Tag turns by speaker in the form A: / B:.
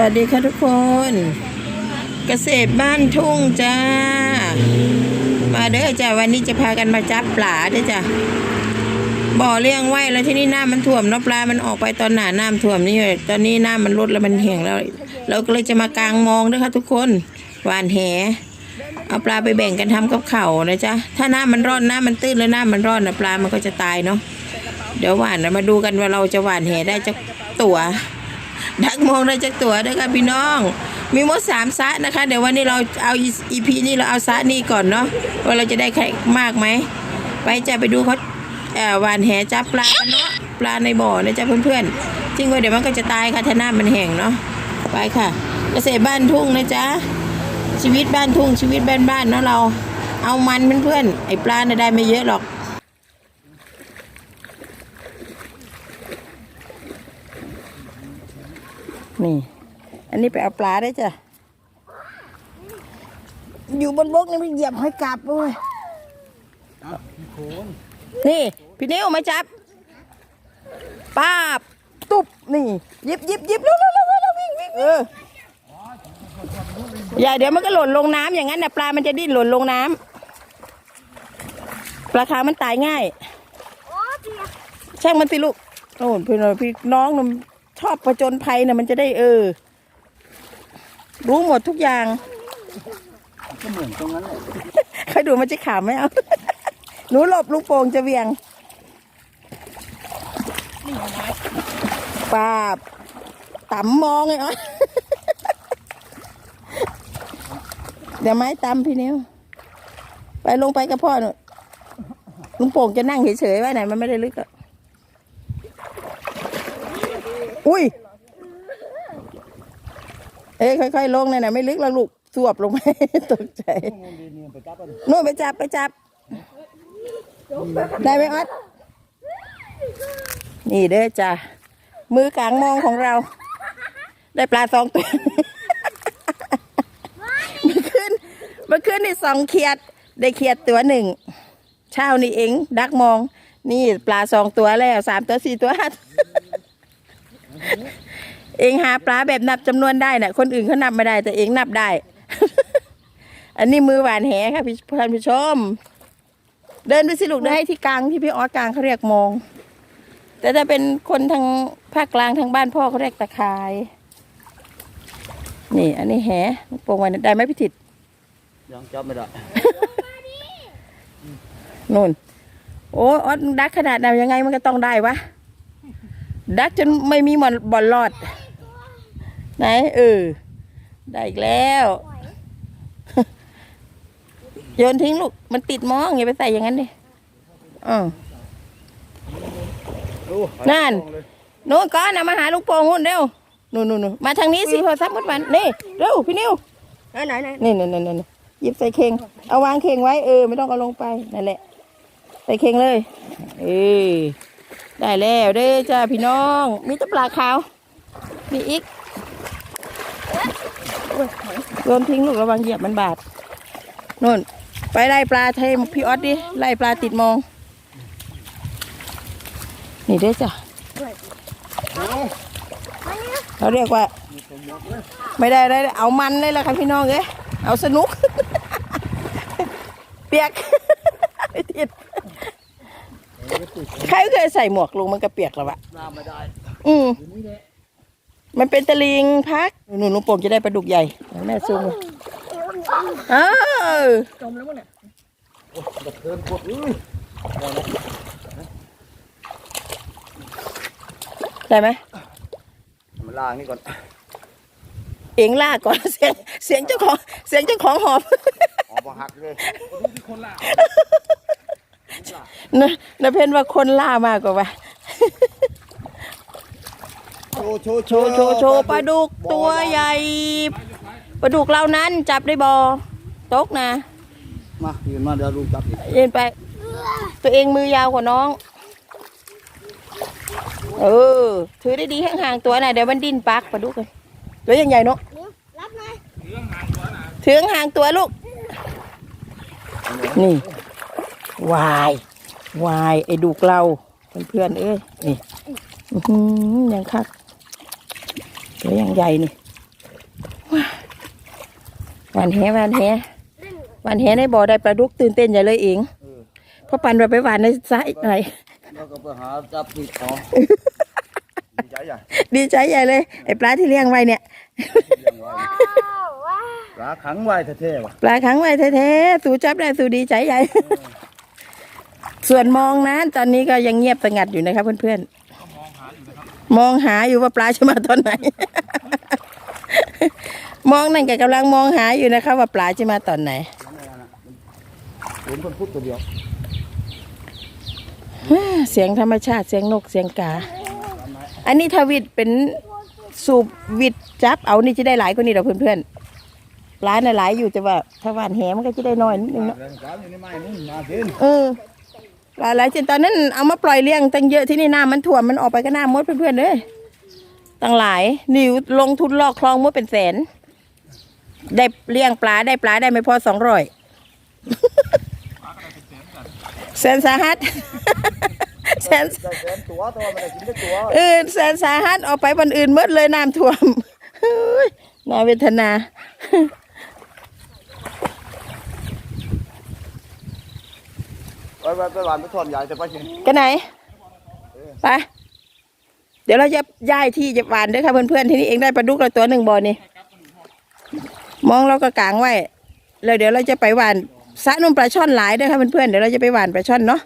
A: วัสดีค่ะทุกคน เกษตรบ้านทุ่งจ้า มาเด้อจ้าวันนี้จะพากันมาจับปลาเด้อจ้าบ่อเลี้ยงไว้แล้วที่นี่น้ำมันท่วมเนาะปลา มันออกไปตอนหนาน้ำท่วมนี่ตอนนี้น้ำมันลดแล้วมันแห้งแล้ว เราก็เลยจะมากางมองด้อค่ะทุกคนหวานแหเอาปลาไปแบ่งกันทำกับเข้านะจ๊ะถ้าน้ำมันร้อนน้ำมันตื้นแล้วน้ำมันร้อนนะปลามันก็จะตายเนาะเดี๋ยวหวานนะมาดูกันว่าเราจะหวานแหได้จะตัว ดักมองได้จากตัวด้วยค่ะพี่น้อง มีหมดสามซะนะคะ เดี๋ยววันนี้เราเอาอีพีนี้เราเอาซะนี่ก่อนเนาะว่าเราจะได้แค่มากไหม ไปจะไปดูเขาเอ่อหวานแหจับปลากันเนาะปลาในบ่อนะจ๊ะเพื่อนๆจริงว่าเดี๋ยวมันก็จะตายค่ะถ้าน้ำมันแห้งเนาะไปค่ะเกษตรบ้านทุ่งนะจ๊ะชีวิตบ้านทุ่งชีวิตบ้านบ้านเนาะเรา เอามันเพื่อนๆไอ้ปลาน่ะได้ไม่เยอะหรอก นี่ อันนี้ไปเอาปลาได้จ้ะ อยู่บนบกนี่มันเหยียบหอยกาบด้วยนี่ พี่นิ้วมาจับป้าบตุบนี่หยิบหยิบหยิบเร็วเร็วเร็วเร็ววิ่งวิ่งเอออย่าเดี๋ยวมันก็หล่นลงน้ำอย่างนั้นนะปลา มันจะดิ้นหล่นลงน้ำปลาคางมันตายง่าย ช่างมันสิลูกโน่นพี่น้องพี่น้องน่ะ ชอบประจนภัยนะมันจะได้เออ รู้หมดทุกอย่าง
B: ก็เหมือนตรงนั้นแหละ
A: ใครดูมันจะขำไหมเอาหนูหลบลูกโป่งจะเวียงปาบต่ำมองไงอ๋อเดี๋ยวไม้ตำพี่นิ้ว ไปลงไปกับพ่อหนูลุงโป่งจะนั่งเฉยๆไว้ไหนมันไม่ได้ลึกอะ อุ้ย เอ้ยค่อยๆลงหน่ยนะไม่ลึกแล้วลูกสวบลงไปตกใจ
B: นู่นไปจับไป
A: จับ ได้ไหมออดนี่เด้อจ้ะมือกลางมองของเรา ได้ปลาสองตัวมื่อคืนมื่อคืนนี่สองเขียด ได้เขียดตัวหนึ่งเช้านี่เองดักมอง นี่ปลาสองตัวแล้วสามตัวสี่ตัวห้าตัว เองหาปลาแบบนับจำนวนได้น่ะ คนอื่นเขานับไม่ได้ แต่เองนับได้ อันนี้มือหวานแหค่ะพี่ท่านผู้ชม เดินไปสิลูกได้ที่กลางที่พี่ออสกลางเขาเรียกมอง แต่ถ้าเป็นคนทางภาคกลางทางบ้านพ่อเขาเรียกตะคายนี่ อันนี้แหลูกโป่งไว้ได้ไหมพี่ถิด
B: ยังจับไม่ได้
A: นู่น โอ้ออสดักขนาดไหนยังไงมันก็ต้องได้วะ ดักจนไม่มีบอลบอลรอด ไหนเออ ได้อีกแล้ว โยนทิ้งลูก มันติดมองอย่าไปใส่อย่างนั้นดิอ๋อ
B: ดู
A: นั่นนู่นก้อนนะมาหาลูกโป่งหุ่นเร็วนู่นนู่นนู่นมาทางนี้สิโทรศัพท์มดมันนี่เร็วพี่นิว
C: ไหนไหนไหน
A: นี่นี่นี่นี่หยิบใส่เข่งเอาวางเข่งไว้เออไม่ต้องเอาลงไปนั่นแหละ ใส่เข่งเลย เออ ได้แล้วเด้จ้าพี่น้อง มีตะปลาขาว มีอีกโยนทิ้งลูกระวังเหยียบมันบาดนู่น ไปไล่ปลาเทมพี่ออสดิ ไล่ปลาติดมอง นี่เด้จ้ะเขาเรียกว่า ไม่ได้ได้ เอามันเลยล่ะค่ะพี่น้องเอ้ยเอาสนุก เปียกไอ้ทิด ใครเคยใส่หมวกลุงมันก็เปียกแล้ววะ
B: น้ำไม่ได้
A: อืม
B: อยู่นี่แหละ
A: มันเป็นตะลิงพักหนูลุงโป่งจะได้ปลาดุกใหญ่เดี๋ยวแม่ซูมเลยเออ
C: จมแล้วมั้งเนี่ย
B: โอ้ยกระเทินกดอุ้ย
A: ได้ไหม
B: มาล้างนี่ก่อน
A: เองล่าก่อนเสียงเสียงเจ้าของเสียงเจ้าของหอบ
B: ออกมาหักเลย
A: นะนะเพนว่าคนล่ามากกว่า
B: โชว์โชว์
A: โชว์โชว์โชว์ปลาดุกตัวใหญ่ปลาดุกเรานั้นจับได้บอตกนะ
B: มายืนมาเดี๋ยวลูกจับอีก
A: เย็นไป ตัวเองมือยาวกว่าน้อง เออ ถือได้ดีห่างๆตัวน่ะเดี๋ยวมันดิ้นปักปลาดุกเลยตัวยังใหญ่เนาะ
C: รับหน่อย
A: ถือห่างๆตัวลูก นี่วาย วายไอ้ดุกเราเพื่อนๆเอ้ยนี่อือหือยังคักตัวยังใหญ่นี่หวานแหหวานแหหวานแหในบ่อได้ปลาดุกตื่นเต้นใหญ่เลยเอง
B: เออ
A: เพราะปันเราไปหวานในสายไหน
B: แล้วก็ไปหาจับติดต่อดีใจใหญ่
A: ดีใจใหญ่เลยไอ้ปลาที่เลี้ยงไว้เนี่ย
B: เลี้ยงไว้ปลาขังไว้เท่ๆว่ะ
A: ปลาขังไว้แท้ๆสู่จับได้สู่ดีใจใหญ่ ส่วนมองนั้นตอนนี้ก็ยังเงียบสงัดอยู่นะครับเพื่อนๆมองหาอยู่ว่าปลาจะมาตอนไหน มองนั่นแกกำลังมองหาอยู่นะครับ ว่าปลาจะมาตอนไหน
B: เห็นคนพุทธตัวเดียว
A: เสียงธรรมชาติเสียงนกเสียงกา อันนี้ทวิตเป็นสูบวิดจับเอานี่จะได้หลายกว่านี้เหรอเพื่อนๆปลาน่ะหลายอยู่แต่ว่าถ้าหวานแหมันก็จะได้น้อยนิดนึงเนาะ
B: แรงสามอยู่ในไม้นี่มากิน
A: เออ หลายหลายจนตอนนั้นเอามาปล่อยเลี้ยงตั้งเยอะที่นี่น้ำมันถ่วมมันออกไปก็น้ำมดเพื่อนๆเลยตั้งหลายนิวลงทุนลอกคลองมดเป็นแสน ได้เลี้ยงปลาได้ปลาได้ไม่พอสองร้อยแสนสาหัสแสน
B: ได้แสนตัวตัวไม่ได้กินได้ตัว
A: เออแสนสาหัสออกไปวันอื่นหมดเลยน้ำท่วมเฮ้ยน่าเวทนา
B: ไปไปไปหวานไปถอนใหญ่จะไปกิน
A: กันไหนไปเดี๋ยวเราจะย้ายที่จะหวานด้วยค่ะเพื่อนๆที่นี่เองได้ปลาดุกเราตัวหนึ่งบ่อนี่มองเราก็กางไว้แล้วเดี๋ยวเราจะไปหวานสะนุ่มปลาช่อนหลายด้วยค่ะเพื่อนๆเดี๋ยวเราจะไปหวานปลาช่อนเนาะ